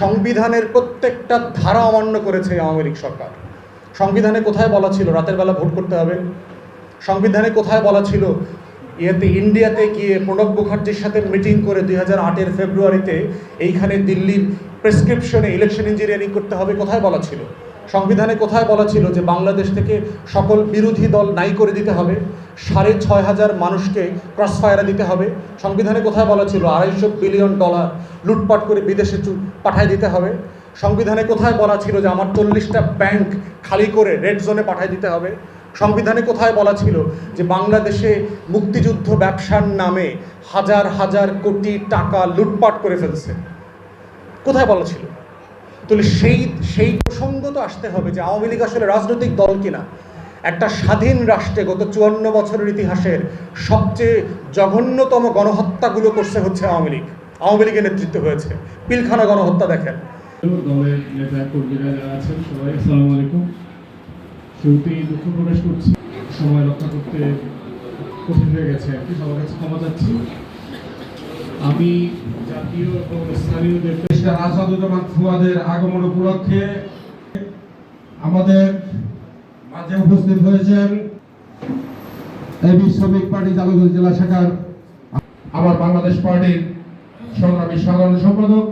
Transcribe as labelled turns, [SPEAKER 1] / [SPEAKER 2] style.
[SPEAKER 1] সংবিধানের প্রত্যেকটা ধারা অমান্য করেছে আওয়ামী লীগ সরকার। সংবিধানে কোথায় বলা ছিল, রাতের বেলা ভোট করতে হবে? সংবিধানে কোথায় বলা ছিল, ইয়েতে, ইন্ডিয়াতে গিয়ে প্রণব মুখার্জির সাথে মিটিং করে দুই হাজার আটের ফেব্রুয়ারিতে এইখানে দিল্লির প্রেসক্রিপশনে ইলেকশন ইঞ্জিনিয়ারিং করতে হবে, কোথায় বলা ছিল? সংবিধানে কোথায় বলা ছিল যে বাংলাদেশ থেকে সকল বিরোধী দল নাই করে দিতে হবে, সাড়ে ছয় হাজার মানুষকে ক্রসফায়ারে দিতে হবে, সংবিধানে কোথায় বলা ছিল আড়াইশো বিলিয়ন ডলার লুটপাট করে বিদেশে পাঠায় দিতে হবে, সংবিধানে কোথায় বলা ছিল যে আমার চল্লিশটা ব্যাংক খালি করে রেড জোনে পাঠায় দিতে হবে, সংবিধানে কোথায় বলা ছিল যে বাংলাদেশে মুক্তিযুদ্ধ ব্যবসার নামে হাজার হাজার কোটি টাকা লুটপাট করে ফেলছে? কোথায় বলা ছিল? তাহলে সেই সেই প্রসঙ্গ তো আসতে হবে যে আওয়ামী লীগ আসলে রাজনৈতিক দল কিনা। একটা স্বাধীন রাষ্ট্রে গত চুয়ান্ন বছরের ইতিহাসের সবচেয়ে জঘন্যতম গণহত্যাগুলো করছে হচ্ছে আওয়ামী লীগ। আওয়ামী লীগের নেতৃত্ব হয়েছে। পিলখানা গণহত্যা দেখেন।
[SPEAKER 2] দুঃখ প্রকাশ করছি। সময় রক্ষা করতে কঠিন হয়ে গেছে আর কি। সবার কাছে ক্ষমা চাচ্ছি। আমি জাতীয় এবং
[SPEAKER 3] মিস্টার আসাদুজ্জামান ফুয়াদের আগমন উপলক্ষে আমাদের মাঝে উপস্থিত হয়েছেন এবি শ্রমিক পার্টি জালগঞ্জ জেলা শাখার আমার বাংলাদেশ পার্টির সংগ্রামী সাধারণ সম্পাদক